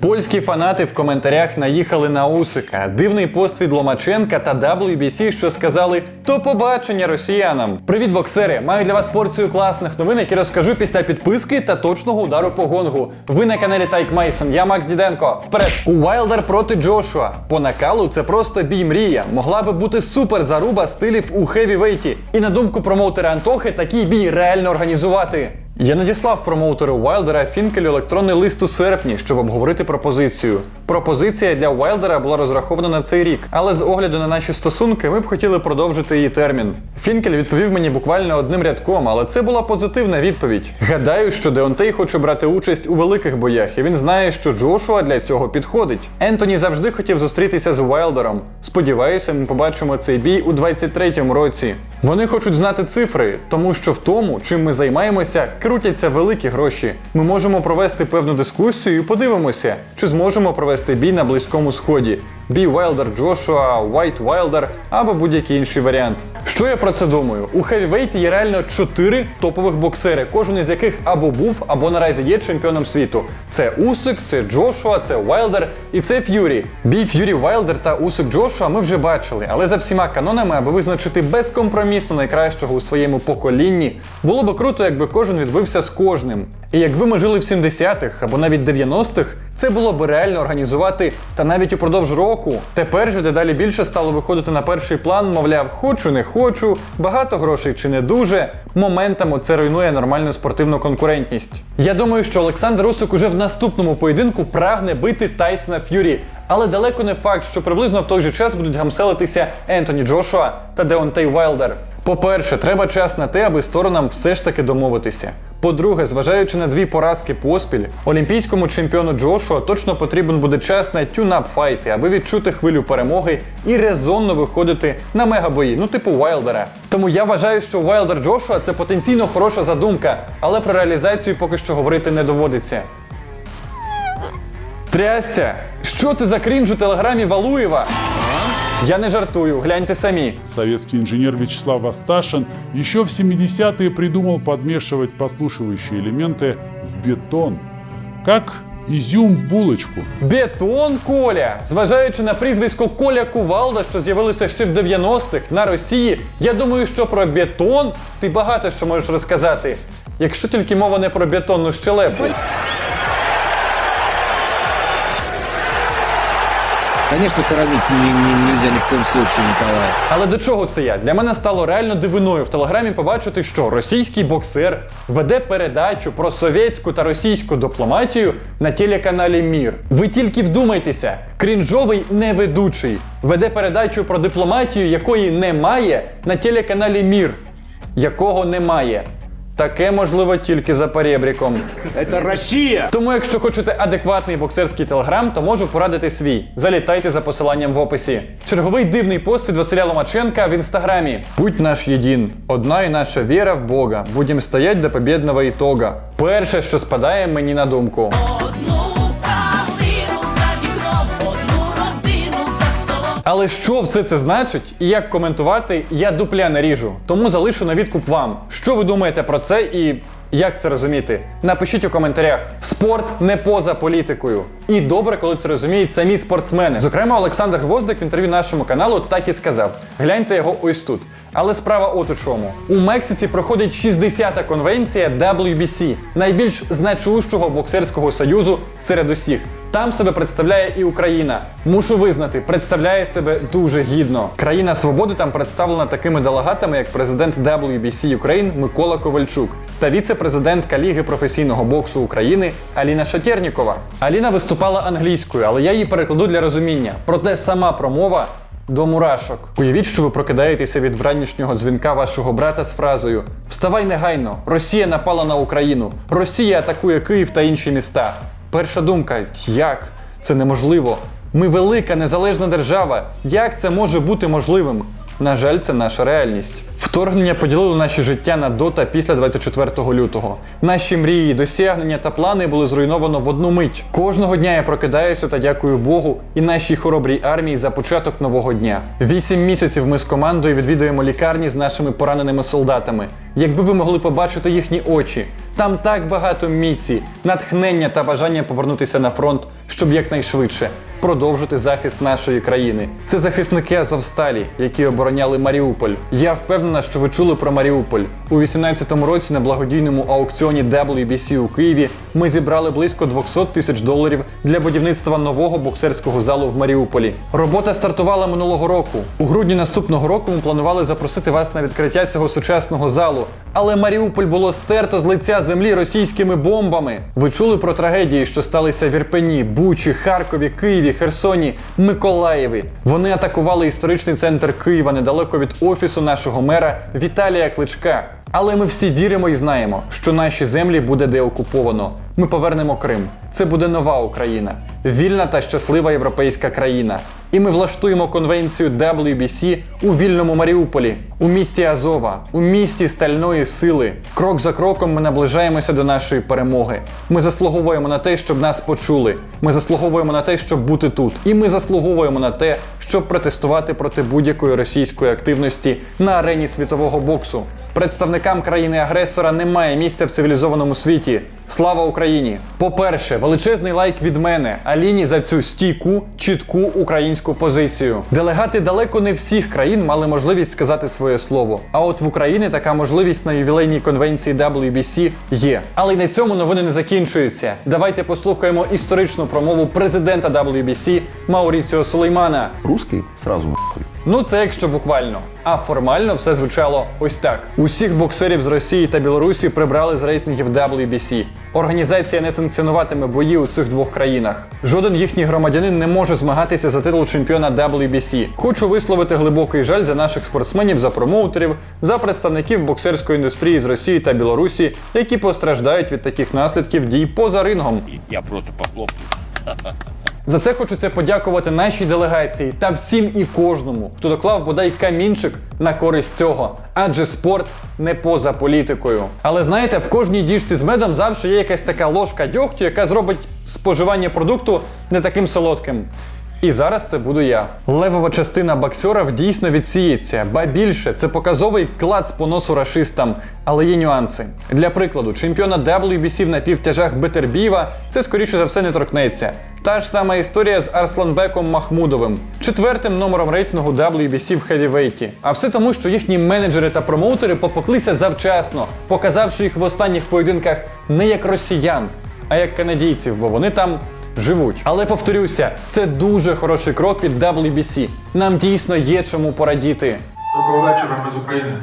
Польські фанати в коментарях наїхали на Усика. Дивний пост від Ломаченка та WBC, що сказали то побачення росіянам. Привіт, боксери! Маю для вас порцію класних новин, які розкажу після підписки та точного удару по гонгу. Ви на каналі Тайк Мейсон. Я Макс Діденко. Вперед! У Уайлдер проти Джошуа. По накалу це просто бій мрія. Могла би бути супер заруба стилів у хевівейті. І на думку промоутера Антохи, такий бій реально організувати. Я надіслав промоутеру Уайлдера Фінкелю електронний лист у серпні, щоб обговорити пропозицію. Пропозиція для Уайлдера була розрахована на цей рік, але з огляду на наші стосунки ми б хотіли продовжити її термін. Фінкель відповів мені буквально одним рядком, але це була позитивна відповідь. Гадаю, що Деонтей хоче брати участь у великих боях, і він знає, що Джошуа для цього підходить. Ентоні завжди хотів зустрітися з Уайлдером. Сподіваюся, ми побачимо цей бій у 23-му році. Вони хочуть знати цифри, тому що в тому, чим ми займаємося, крутяться великі гроші. Ми можемо провести певну дискусію і подивимося, чи зможемо провести бій на близькому сході. Бій Уайлдер Джошуа, Уайт Уайлдер або будь-який інший варіант. Що я про це думаю? У хевівейті є реально чотири топових боксери, кожен із яких або був, або наразі є чемпіоном світу. Це Усик, це Джошуа, це Уайлдер і це Ф'юрі. Бій Ф'юрі Уайлдер та Усик Джошуа ми вже бачили, але за всіма канонами, аби визначити безкомпромісно найкращого у своєму поколінні, було б круто, якби кожен відбився з кожним. І якби ми жили в 70-х або навіть 90-х, це було б реально організувати та навіть упродовж року. Тепер же дедалі більше стало виходити на перший план, мовляв, хочу, не хочу, багато грошей чи не дуже. Моментами це руйнує нормальну спортивну конкурентність. Я думаю, що Олександр Усик уже в наступному поєдинку прагне бити Тайсона Ф'юрі. Але далеко не факт, що приблизно в той же час будуть гамселитися Ентоні Джошуа та Деонтей Уайлдер. По-перше, треба час на те, аби сторонам все ж таки домовитися. По-друге, зважаючи на дві поразки поспіль, олімпійському чемпіону Джошуа точно потрібен буде час на тюнап файти, аби відчути хвилю перемоги і резонно виходити на мегабої, ну типу Уайлдера. Тому я вважаю, що Уайлдер Джошуа це потенційно хороша задумка, але про реалізацію поки що говорити не доводиться. Трястя! Що це за крінж у телеграмі Валуєва? Я не жартую, гляньте самі. Советский инженер Вячеслав Асташин еще в 70-е придумал подмешивать послушивающие элементы в бетон, как изюм в булочку. Бетон Коля! Зважаючи на прізвисько Коля Кувалда, що з'явилося ще в 90-х на Росії, я думаю, що про бетон ти багато що можеш розказати. Якщо тільки мова не про бетонну щелепу. Не- не- нельзя ни в коем случае Николая. Але до чого це я? Для мене стало реально дивиною в телеграмі побачити, що російський боксер веде передачу про совєтську та російську дипломатію на телеканалі Мір. Ви тільки вдумайтеся, крінжовий неведучий веде передачу про дипломатію, якої немає на телеканалі Мір. Якого немає. Таке можливо тільки за перебріком. Це Росія! Тому, якщо хочете адекватний боксерський телеграм, то можу порадити свій. Залітайте за посиланням в описі. Черговий дивний пост від Василя Ломаченка в інстаграмі. Будь наш єдин, одна і наша віра в Бога. Будем стоять до побєдного ітога. Перше, що спадає мені на думку. Але що все це значить і як коментувати, я дупля не ріжу. Тому залишу на відкуп вам. Що ви думаєте про це і як це розуміти? Напишіть у коментарях. Спорт не поза політикою. І добре, коли це розуміють самі спортсмени. Зокрема, Олександр Гвоздик в інтерв'ю нашому каналу так і сказав: гляньте його ось тут. Але справа от у чому. У Мексиці проходить 60-та конвенція WBC, найбільш значущого боксерського союзу серед усіх. Там себе представляє і Україна. Мушу визнати, представляє себе дуже гідно. Країна свободи там представлена такими делегатами, як президент WBC Ukraine Микола Ковальчук та віце-президентка Ліги професійного боксу України Аліна Шатєрнікова. Аліна виступала англійською, але я її перекладу для розуміння. Проте сама промова до мурашок. Уявіть, що ви прокидаєтеся від вранішнього дзвінка вашого брата з фразою Вставай негайно! Росія напала на Україну! Росія атакує Київ та інші міста. Перша думка: як? Це неможливо. Ми велика незалежна держава. Як це може бути можливим? На жаль, це наша реальність. Вторгнення поділило наші життя на до та після 24 лютого. Наші мрії, досягнення та плани були зруйновано в одну мить. Кожного дня я прокидаюся та дякую Богу і нашій хоробрій армії за початок нового дня. Вісім місяців ми з командою відвідуємо лікарні з нашими пораненими солдатами. Якби ви могли побачити їхні очі, там так багато міці, натхнення та бажання повернутися на фронт, щоб якнайшвидше продовжити захист нашої країни. Це захисники Азовсталі, які обороняли Маріуполь. Я впевнена, що ви чули про Маріуполь. У 18-му році на благодійному аукціоні WBC у Києві ми зібрали близько 200 тисяч доларів для будівництва нового боксерського залу в Маріуполі. Робота стартувала минулого року. У грудні наступного року ми планували запросити вас на відкриття цього сучасного залу. Але Маріуполь було стерто з лиця землі російськими бомбами. Ви чули про трагедії, що сталися в Ірпені, Бучі, Харкові, Києві, Херсоні, Миколаєві. Вони атакували історичний центр Києва недалеко від офісу нашого мера Віталія Кличка. Але ми всі віримо і знаємо, що наші землі буде деокуповано. Ми повернемо Крим. Це буде нова Україна, вільна та щаслива європейська країна. І ми влаштуємо конвенцію WBC у вільному Маріуполі, у місті Азова, у місті стальної сили. Крок за кроком ми наближаємося до нашої перемоги. Ми заслуговуємо на те, щоб нас почули. Ми заслуговуємо на те, щоб бути тут. І ми заслуговуємо на те, щоб протестувати проти будь-якої російської активності на арені світового боксу. Представникам країни-агресора немає місця в цивілізованому світі. Слава Україні! По-перше, величезний лайк від мене, Аліні за цю стійку, чітку українську позицію. Делегати далеко не всіх країн мали можливість сказати своє слово. А от в Україні така можливість на ювілейній конвенції WBC є. Але й на цьому новини не закінчуються. Давайте послухаємо історичну промову президента WBC Мауріціо Сулеймана. Русский сразу. Ну, це якщо буквально. А формально все звучало ось так: усіх боксерів з Росії та Білорусі прибрали з рейтингів WBC. Організація не санкціонуватиме бої у цих двох країнах. Жоден їхній громадянин не може змагатися за титул чемпіона WBC. Хочу висловити глибокий жаль за наших спортсменів, за промоутерів, за представників боксерської індустрії з Росії та Білорусі, які постраждають від таких наслідків дій поза рингом. Я просто похлопаю. За це хочеться подякувати нашій делегації та всім і кожному, хто доклав бодай камінчик на користь цього. Адже спорт не поза політикою. Але знаєте, в кожній діжці з медом завжди є якась така ложка дьогтю, яка зробить споживання продукту не таким солодким. І зараз це буду я. Левова частина боксерів дійсно відсіється, ба більше це показовий клац по носу рашистам, але є нюанси. Для прикладу, чемпіона WBC в напівтяжах Бетербієва це скоріше за все не торкнеться. Та ж сама історія з Арсланбеком Махмудовим, четвертим номером рейтингу WBC в хевівейті. А все тому, що їхні менеджери та промоутери попеклися завчасно, показавши їх в останніх поєдинках не як росіян, а як канадійців, бо вони там живуть. Але повторюся, це дуже хороший крок від WBC. Нам дійсно є чому порадіти. Доброго вечора, ми з України.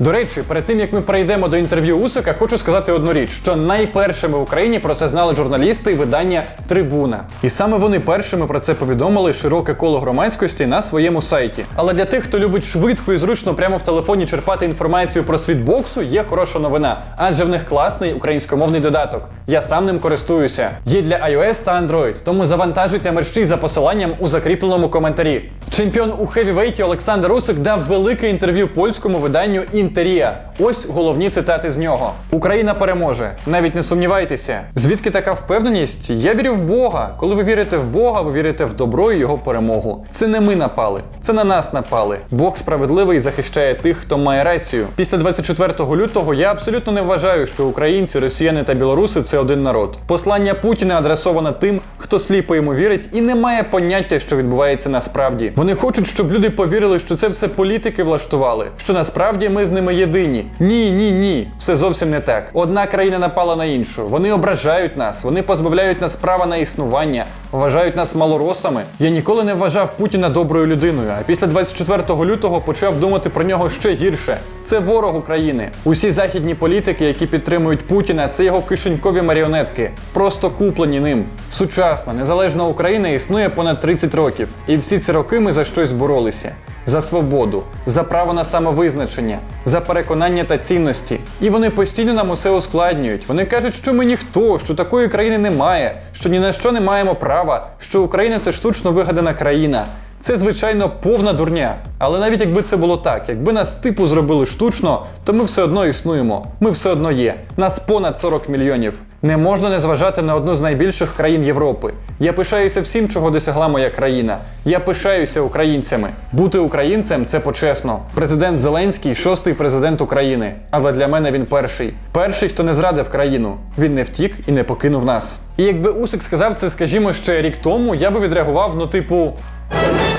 До речі, перед тим як ми перейдемо до інтерв'ю Усика, хочу сказати одну річ: що найпершими в Україні про це знали журналісти видання Трибуна. І саме вони першими про це повідомили широке коло громадськості на своєму сайті. Але для тих, хто любить швидко і зручно прямо в телефоні черпати інформацію про світ боксу, є хороша новина, адже в них класний українськомовний додаток. Я сам ним користуюся. Є для iOS та Android, тому завантажуйте мерщій за посиланням у закріпленому коментарі. Чемпіон у хевівейті Олександр Усик дав велике інтерв'ю польському виданню Інтерія. Ось головні цитати з нього: Україна переможе. Навіть не сумнівайтеся. Звідки така впевненість? Я вірю в Бога. Коли ви вірите в Бога, ви вірите в добро і його перемогу. Це не ми напали, це на нас напали. Бог справедливий захищає тих, хто має рацію. Після 24 лютого я абсолютно не вважаю, що українці, росіяни та білоруси це один народ. Послання Путіна адресоване тим, хто сліпо йому вірить і не має поняття, що відбувається насправді. Вони хочуть, щоб люди повірили, що це все політики влаштували, що насправді ми з ними єдині. Ні, ні, ні, все зовсім не так. Одна країна напала на іншу. Вони ображають нас, вони позбавляють нас права на існування, вважають нас малоросами. Я ніколи не вважав Путіна доброю людиною, а після 24 лютого почав думати про нього ще гірше. Це ворог України. Усі західні політики, які підтримують Путіна, це його кишенькові маріонетки, просто куплені ним. Сучасна, незалежна Україна існує понад 30 років, і всі ці роки ми за щось боролися. За свободу, за право на самовизначення, за переконання та цінності. І вони постійно нам усе ускладнюють. Вони кажуть, що ми ніхто, що такої країни немає, що ні на що не маємо права, що Україна це штучно вигадана країна. Це звичайно повна дурня. Але навіть якби це було так, якби нас типу зробили штучно, то ми все одно існуємо. Ми все одно є. Нас понад 40 мільйонів. Не можна не зважати на одну з найбільших країн Європи. Я пишаюся всім, чого досягла моя країна. Я пишаюся українцями. Бути українцем це почесно. Президент Зеленський шостий президент України. Але для мене він перший. Перший, хто не зрадив країну. Він не втік і не покинув нас. І якби Усик сказав це, скажімо, ще рік тому, я би відреагував, ну, типу.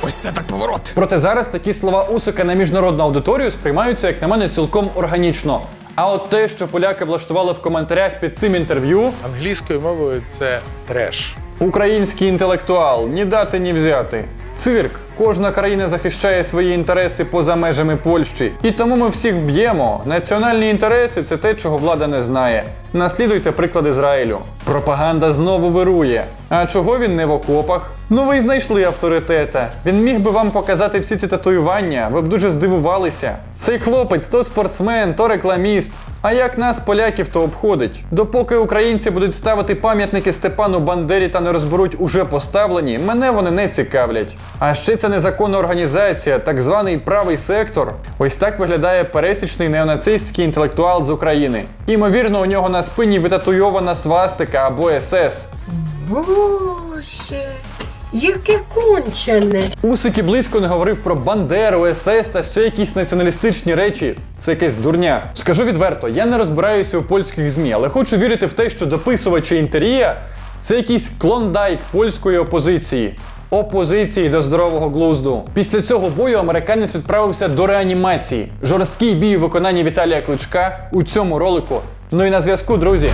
Ось це так поворот. Проте зараз такі слова Усика на міжнародну аудиторію сприймаються, як на мене, цілком органічно. А от те, що поляки влаштували в коментарях під цим інтерв'ю, Англійською мовою це треш. український інтелектуал, ні дати, ні взяти. Цирк. Кожна країна захищає свої інтереси поза межами Польщі. І тому ми всіх вб'ємо. Національні інтереси це те, чого влада не знає. Наслідуйте приклад Ізраїлю. Пропаганда знову вирує. А чого він не в окопах? Ну ви й знайшли авторитета. Він міг би вам показати всі ці татуювання, ви б дуже здивувалися. Цей хлопець то спортсмен, то рекламіст. А як нас, поляків, то обходить? Допоки українці будуть ставити пам'ятники Степану Бандері та не розберуть уже поставлені, мене вони не цікавлять. А ще це незаконна організація, так званий правий сектор. Ось так виглядає пересічний неонацистський інтелектуал з України. Імовірно, у нього на спині витатуйована свастика або СС. Боже, яке кончене. Усик і близько не говорив про Бандеру, СС та ще якісь націоналістичні речі. Це якась дурня. Скажу відверто, я не розбираюся у польських ЗМІ, але хочу вірити в те, що дописувачі інтерія це якийсь клондайк польської опозиції. Опозиції до здорового глузду. Після цього бою американець відправився до реанімації. Жорсткий бій у виконанні Віталія Кличка у цьому ролику. Ну і на зв'язку, друзі.